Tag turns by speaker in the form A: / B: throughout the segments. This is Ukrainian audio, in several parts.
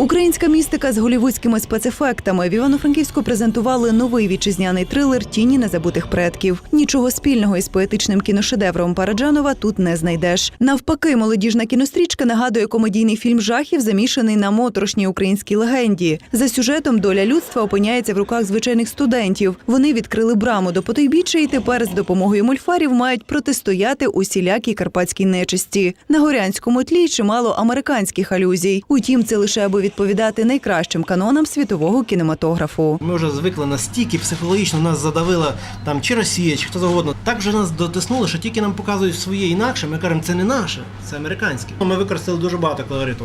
A: Українська містика з голівудськими спецефектами в Івано-Франківську презентували новий вітчизняний трилер Тіні незабутих предків. Нічого спільного із поетичним кіношедевром Параджанова тут не знайдеш. Навпаки, молодіжна кінострічка нагадує комедійний фільм жахів, замішаний на моторошній українській легенді. За сюжетом доля людства опиняється в руках звичайних студентів. Вони відкрили браму до потойбіччя і тепер з допомогою мульфарів мають протистояти усілякій карпатській нечисті. На горянському тлі чимало американських алюзій. Утім, це лише аби відповідати найкращим канонам світового кінематографу.
B: Ми вже звикли настільки психологічно нас задавила там чи Росія, чи хто завгодно. Так вже нас дотиснули, що тільки нам показують своє інакше. Ми кажемо, це не наше, це американське. Ми використали дуже багато колориту.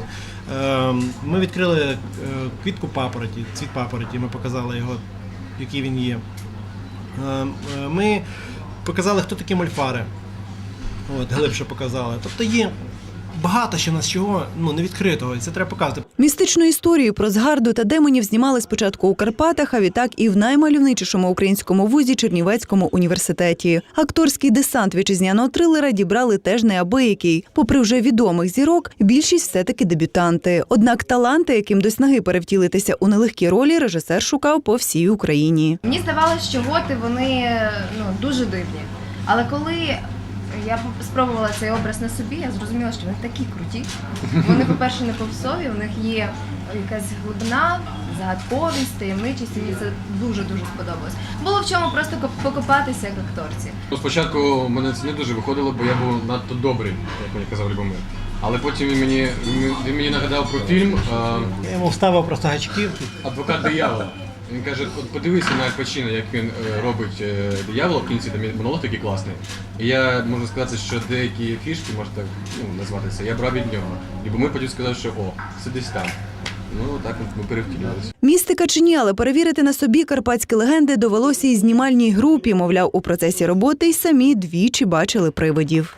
B: Ем, Ми відкрили е, квітку папороті, цвіт папороті. Ми показали його, який він є. Ем, е, Ми показали, хто такі мольфари. От, глибше показали. Тобто є багато ще нас чого ну, не відкритого, і це треба показувати.
A: Містичну історію про згарду та демонів знімали спочатку у Карпатах, а відтак і в наймальовничішому українському вузі Чернівецькому університеті. Акторський десант вітчизняного трилера дібрали теж неабиякий. Попри вже відомих зірок, більшість все-таки дебютанти. Однак таланти, яким до снаги перевтілитися у нелегкі ролі, режисер шукав по всій Україні.
C: Мені здавалося, що готи вони ну, дуже дивні. Але коли я спробувала цей образ на собі, я зрозуміла, що вони такі круті. Вони, по-перше, не попсові, у них є якась глибина, загадковість, таємничість, і мені це дуже-дуже сподобалось. Було в чому просто коп- покопатися як акторці.
D: Ну, Спочатку в мене це не дуже виходило, бо я був надто добрий, як мені казав Любомир. Але потім він мені, він мені нагадав про фільм е,
B: Я йому вставив просто гачків.
D: Адвокат диявола. Він каже, от подивися на Аль Пачино, як він е, робить е, диявола в кінці, там монолог такий класний. І я можу сказати, що деякі фішки, можна так ну, назватися, я брав від нього. І Любомир потім сказав, що о, це десь там. Ну так от ми перевтілялися.
A: Містика чи ні, але перевірити на собі карпатські легенди довелося і знімальній групі. Мовляв, у процесі роботи й самі двічі бачили привидів.